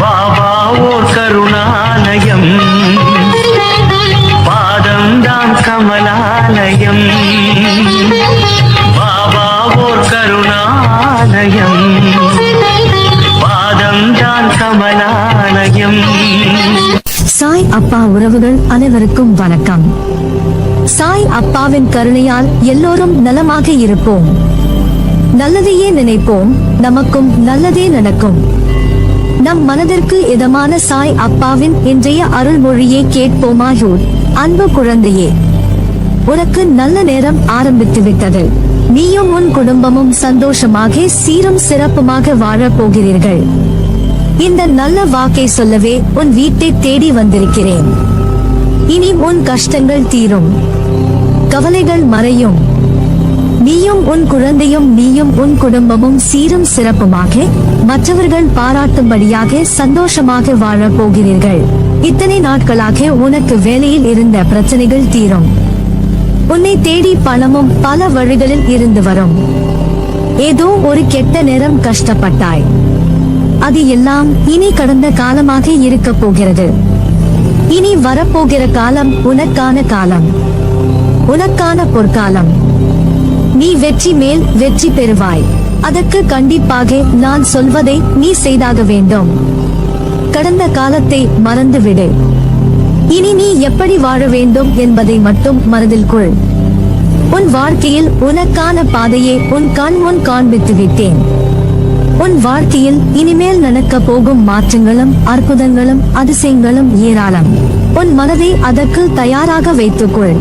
பாபா ஓர் கருணாலயம். பாதம்தான் கமலாலயம். பாபா ஓர் கருணாலயம். பாதம்தான் கமலாலயம். சாய் அப்பா உறவுகள் அனைவருக்கும் வணக்கம். சாய் அப்பாவின் கருணையால் எல்லோரும் நலமாக இருப்போம். நல்லதையே நினைப்போம் நமக்கும் நல்லதே நடக்கும். நம் மனதிற்கு இதமான சாய் அப்பாவின் இன்றைய அருள்மொழியை கேட்போமாயூர் அன்பு குழந்தையே உனக்கு நல்ல நேரம் ஆரம்பித்து விட்டது நீயும் உன் குடும்பமும் சந்தோஷமாக சீரும் சிறப்புமாக வாழப் போகிறீர்கள். இந்த நல்ல வாக்கை சொல்லவே உன் வீட்டை தேடி வந்திருக்கிறேன். இனி உன் கஷ்டங்கள் தீரும். கவலைகள் மறையும். நீயும் உன் குழந்தையும் நீயும் உன் குடும்பமும் சீரும் சிறப்புமாக மற்றவர்கள் பாராட்டும்படியாக சந்தோஷமாக வாழப் போகிறீர்கள். இத்தனை நாட்களாக உனக்கு வேலையில் இருந்த பிரச்சனைகள் தீரும். உன்னை தேடி பணமும் பல வழிகளில் இருந்து வரும். ஏதோ ஒரு கெட்ட நேரம் கஷ்டப்பட்டாய். அது எல்லாம் இனி கடந்த காலமாக இருக்க போகிறது. இனி வரப்போகிற காலம் உனக்கான காலம். உனக்கான பொற்காலம். நீ வெற்றி மேல் வெற்றி பெறுவாய். அதற்கு கண்டிப்பாக நான் சொல்வதை நீ செய்தாக வேண்டும். கடந்த காலத்தை மறந்துவிடு. இனி நீ எப்படி வாழ வேண்டும் என்பதை மட்டும் மனதில் கொள். உன் வாழ்க்கையில் உனக்கான பாதையை உன் கண் முன் காண்பித்து விட்டேன். உன் வாழ்க்கையில் இனிமேல் நடக்க போகும் மாற்றங்களும் அற்புதங்களும் அதிசயங்களும் ஏராளம். உன் மனதை அதற்கு தயாராக வைத்துக்கொள்.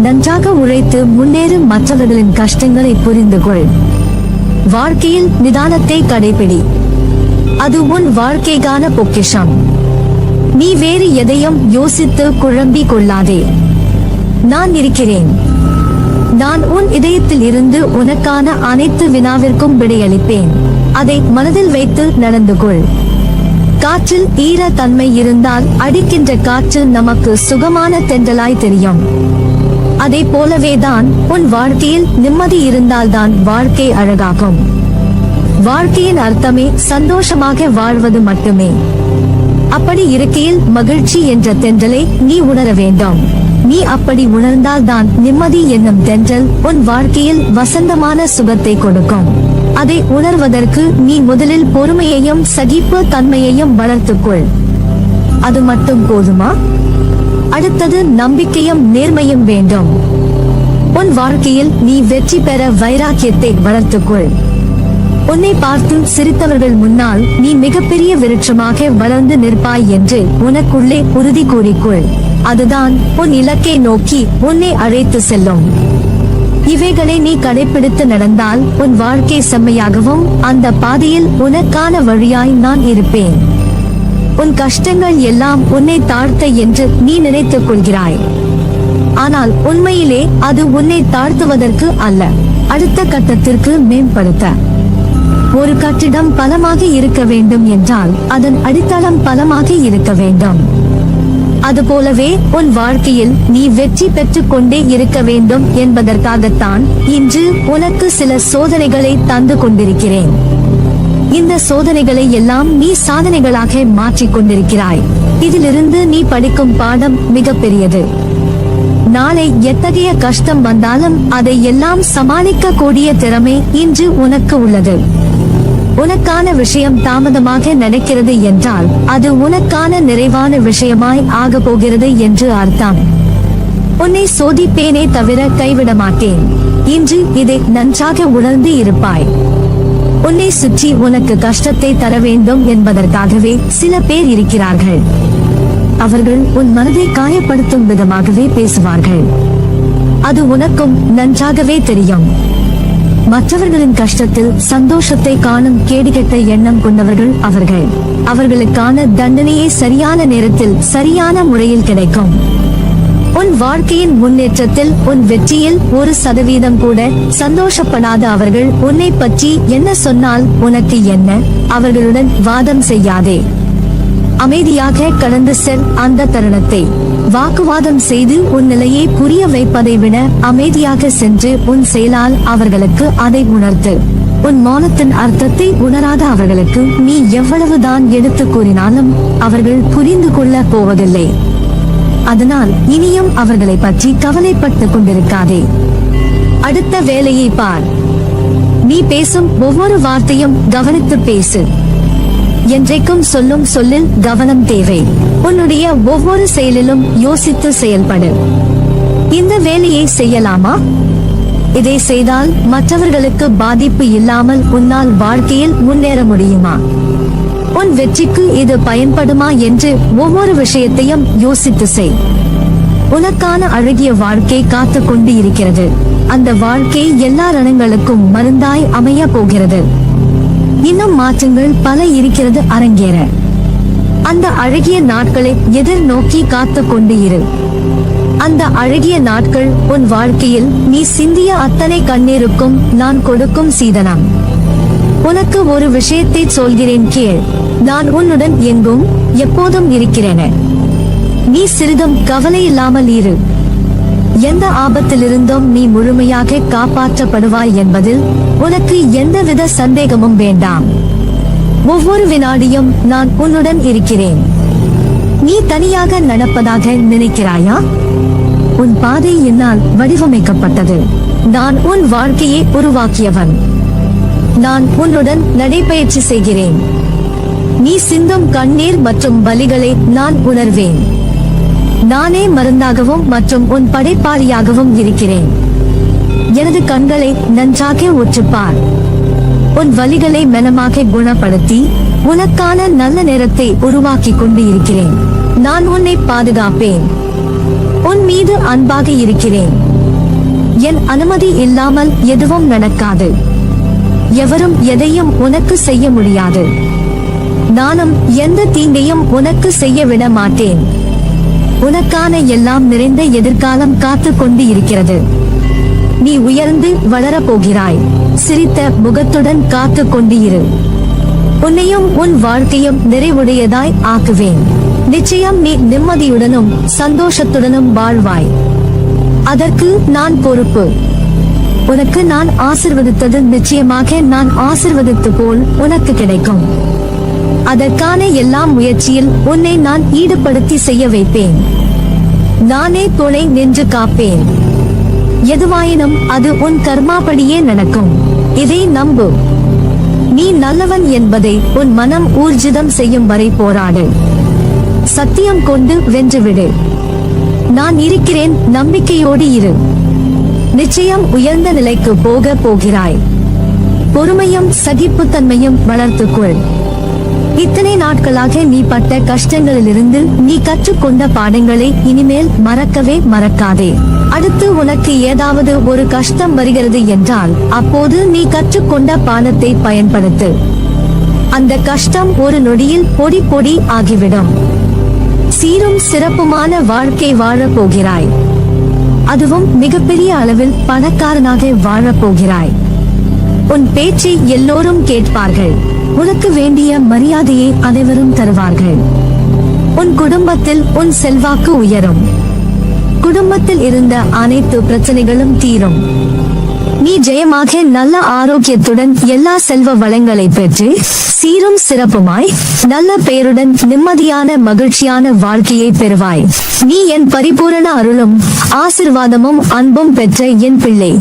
நன்றாக உழைத்து முன்னேறும் மற்றவர்களின் கஷ்டங்களை புரிந்து கொள் வாழ்க்கையில் நிதானத்தை கடைபிடி. அது உன் வாழ்க்கைக்கான பொக்கிஷம். நீ வேறு எதையும் யோசித்து குழம்பி கொள்ளாதே. நான் இருக்கிறேன். நான் உன் இதயத்தில் இருந்து உனக்கான அனைத்து வினாவிற்கும் விடையளிப்பேன். அதை மனதில் வைத்து நடந்து கொள். காற்றில் ஈர தன்மை இருந்தால் அடிக்கின்ற காற்று நமக்கு சுகமான தென்றலாய் தெரியும். அதே போலவேதான் உன் வாழ்க்கையில் நிம்மதி இருந்தால்தான் வாழ்க்கை அழகாகும். வாழ்க்கையின் அர்த்தமே சந்தோஷமாக வாழ்வது மட்டுமே. அப்படி இருக்கையில் மகிழ்ச்சி என்ற தென்றலை நீ உணர வேண்டும். நீ அப்படி உணர்ந்தால்தான் நிம்மதி என்னும் தென்றல் உன் வாழ்க்கையில் வசந்தமான சுகத்தை கொடுக்கும். அதை உணர்வதற்கு நீ முதலில் பொறுமையையும் சகிப்பு தன்மையையும் வளர்த்துக்கொள். அது மட்டும் போதுமா? அடுத்தது நம்பிக்கையும் நேர்மையும் வேண்டும். உன் வாழ்க்கையில் நீ வெற்றி பெற வைராக்கியத்தை வளர்த்துக்கொள். உன்னை பார்த்து சிரித்தவர்கள் முன்னால் நீ மிகப்பெரிய விருட்சமாக வளர்ந்து நிற்பாய் என்று உனக்குள்ளே உறுதி கூறிக்கொள். அதுதான் உன் இலக்கை நோக்கி உன்னை அழைத்து செல்லும். இவைகளை நீ கடைபிடித்து நடந்தால் உன் வாழ்க்கை செம்மையாகவும் அந்த பாதையில் உனக்கான வழியாய் நான் இருப்பேன். உன் கஷ்டங்கள் எல்லாம் உன்னை தாழ்த்த என்று நீ நினைத்துக் கொள்கிறாய். ஆனால் உண்மையிலே அது உன்னை தாழ்த்துவதற்கு அல்ல அடுத்த கட்டத்திற்கு மேம்படுத்த. ஒரு கட்டிடம் பலமாக இருக்க வேண்டும் என்றால் அதன் அடித்தளம் பலமாக இருக்க வேண்டும். அதுபோலவே உன் வாழ்க்கையில் நீ வெற்றி பெற்றுக் கொண்டே இருக்க வேண்டும் என்பதற்காகத்தான் இன்று உனக்கு சில சோதனைகளை தந்து கொண்டிருக்கிறேன். இந்த சோதனைகளை எல்லாம் நீ சாதனைகளாக மாற்றிக் கொண்டிருக்கிறாய். இதிலிருந்து நீ படிக்கும் பாடம் மிக பெரியது நாளை எத்தகைய கஷ்டம் வந்தாலும் அதை எல்லாம் சமாளிக்க கூடிய திறமை இன்று உனக்கு உள்ளது. உனக்கான விஷயம் தாமதமாக நடக்கிறது என்றால் அது உனக்கான நிறைவான விஷயமாய் ஆக போகிறது என்று அர்த்தம். உன்னை சோதிப்பேனே தவிர கைவிட மாட்டேன் இன்று இதை நன்றாக உணர்ந்து இருப்பாய். உன்னை சுற்றி உனக்கு கஷ்டத்தை தர வேண்டும் என்பதற்காகவே சில பேர் இருக்கிறார்கள். அவர்கள் உன் மனதை காயப்படுத்தும் விதமாகவே பேசுவார்கள். அது உனக்கும் நன்றாகவே தெரியும். மற்றவர்களின் கஷ்டத்தில் சந்தோஷத்தை காணும் கேடுகெட்ட எண்ணம் கொண்டவர்கள் அவர்கள். அவர்களுக்கான தண்டனையே சரியான நேரத்தில் சரியான முறையில் கிடைக்கும். உன் வாழ்க்கையின் முன்னேற்றத்தில் உன் வெற்றியில் ஒரு சதவீதம் கூட சந்தோஷப்படாத அவர்கள் உன்னை பற்றி என்ன சொன்னால் உனக்கு என்ன? அவர்களுடன் வாதம் செய்யாதே. அமைதியாக கடந்து செல் அந்த தருணத்தை. வாக்குவாதம் செய்து உன் நிலையை புரிய வைப்பதை விட அமைதியாக சென்று உன் செயலால் அவர்களுக்கு அதை உணர்த்து. உன் மௌனத்தின் அர்த்தத்தை உணராத அவர்களுக்கு நீ எவ்வளவுதான் எடுத்து கூறினாலும் அவர்கள் புரிந்து கொள்ள போவதில்லை. அதனால் இனியும் அவர்களை பற்றி கவலைப்பட்டு கொண்டிருக்காதே. அடுத்த வேலையை பார். நீ பேசும் ஒவ்வொரு வார்த்தையும் கவனித்து பேசு. என்றைக்கும் சொல்லும் சொல்லில் கவனம் தேவை. உன்னுடைய ஒவ்வொரு செயலிலும் யோசித்து செயல்படு. இந்த வேலையை செய்யலாமா? இதை செய்தால் மற்றவர்களுக்கு பாதிப்பு இல்லாமல் உன்னால் வாழ்க்கையில் முன்னேற முடியுமா? உன் வெற்றிக்கு இது பயன்படுமா என்று ஒவ்வொரு விஷயத்தையும் யோசித்து செய். உனக்கான அழகிய வாழ்க்கை காத்து கொண்டு இருக்கிறது அந்த வாழ்க்கை எல்லா ரணங்களுக்கும் மருந்தாய் அமைய போகிறது. இன்னும் மாற்றங்கள் பல இருக்கிறது அரங்கேற. அந்த அழகிய நாட்களை எதிர்நோக்கி காத்து கொண்டு இரு அந்த அழகிய நாட்கள் உன் வாழ்க்கையில் நீ சிந்திய அத்தனை கண்ணீருக்கும் நான் கொடுக்கும் சீதனம். உனக்கு ஒரு விஷயத்தை சொல்கிறேன் கேள். நான் உன்னுடன் எங்கும் எப்போதும் இருக்கிறேன. நீ சிறிதும் கவலை இல்லாமல் இரு. எந்த ஆபத்திலிருந்தும் நீ முழுமையாக காப்பாற்றப்படுவாய் என்பதில் உனக்கு எந்தவித சந்தேகமும் வேண்டாம். ஒவ்வொரு வினாடியும் நான் உன்னுடன் இருக்கிறேன். நீ தனியாக நடப்பதாக நினைக்கிறாயா? உன் பாதை என்னால் வடிவமைக்கப்பட்டது. நான் உன் வாழ்க்கையை உருவாக்கியவன். நான் உன்னுடன் நடைபயிற்சி செய்கிறேன். நீ சிந்தும் கண்ணீர் மற்றும் வலிகளை நான் உணர்வேன். நானே மருந்தாகவும் மற்றும் உன் படைப்பாளியாகவும் இருக்கிறேன். எனது கண்களை நன்றாக ஒற்றுப்பார் உன் வலிகளை மெனமாக குணப்படுத்தி உனக்கான நல்ல நேரத்தை உருவாக்கி கொண்டு இருக்கிறேன். நான் உன்னை பாதுகாப்பேன். உன் மீது அன்பாக இருக்கிறேன். என் அனுமதி இல்லாமல் எதுவும் நடக்காது. எவரும் எதையும் உனக்கு செய்ய முடியாது. நானும் எந்த தீங்கையும் உனக்கு செய்ய விட மாட்டேன். உனக்கான எல்லாம் நிறைந்த எதிர்காலம் காத்து கொண்டு இருக்கிறது நீ உயர்ந்து வளரப் போகிறாய் சிரித்த முகத்துடன் காத்து கொண்டு இரு உன்னையும் உன் வாழ்க்கையும் நிறைவுடையதாய் ஆக்குவேன். நிச்சயம் நீ நிம்மதியுடனும் சந்தோஷத்துடனும் வாழ்வாய். அதற்கு நான் பொறுப்பு. உனக்கு நான் ஆசிர்வதித்தது நிச்சயமாக நான் ஆசிர்வதித்து போல் உனக்கு கிடைக்கும். அதற்கான எல்லா முயற்சியில் உன்னை நான் ஈடுபடுத்தி செய்ய வைப்பேன். நானே துணை நின்று காப்பேன். எதுவாயினும் அது உன் கர்மாபடியே நடக்கும். இதை நம்பு. நீ நல்லவன் என்பதை உன் மனம் ஊர்ஜிதம் செய்யும் வரை போராடு. சத்தியம் கொண்டு வென்றுவிடு நான் இருக்கிறேன் நம்பிக்கையோடு இரு. நிச்சயம் உயர்ந்த நிலைக்கு போக போகிறாய். பொறுமையும் சகிப்புத்தன்மையும் வளர்த்துக்கொள். இத்தனை நாட்களாக நீ பட்ட கஷ்டங்களிலிருந்து நீ கற்றுக்கொண்ட பாடங்களை இனிமேல் மறக்கவே மறக்காதே. அடுத்து உனக்கு ஏதாவது ஒரு கஷ்டம் வருகிறது என்றால் அப்போது நீ கற்றுக்கொண்ட பாடத்தை பயன்படுத்து. அந்த கஷ்டம் ஒரு நொடியில் பொடி பொடி ஆகிவிடும். சீரும் சிறப்புமான வாழ்க்கை வாழப் போகிறாய். அதுவும் மிகப்பெரிய அளவில் பணக்காரனாக வாழப் போகிறாய் உன் பேச்சை எல்லோரும் கேட்பார்கள். உனக்கு வேண்டிய மரியாதையை அனைவரும் தருவார்கள். உன் குடும்பத்தில் உன் செல்வாக்கு உயரும். குடும்பத்தில் இருந்த அனைத்து பிரச்சனைகளும் தீரும். நீ ஜெயமாக நல்ல ஆரோக்கியத்துடன் எல்லா செல்வ வளங்களை பெற்று சீரும் சிறப்புமாய் நல்ல பெயருடன் நிம்மதியான மகிழ்ச்சியான வாழ்க்கையை பெறுவாய். நீ என் பரிபூரண அருளும் ஆசிர்வாதமும் அன்பும் பெற்ற என் பிள்ளை.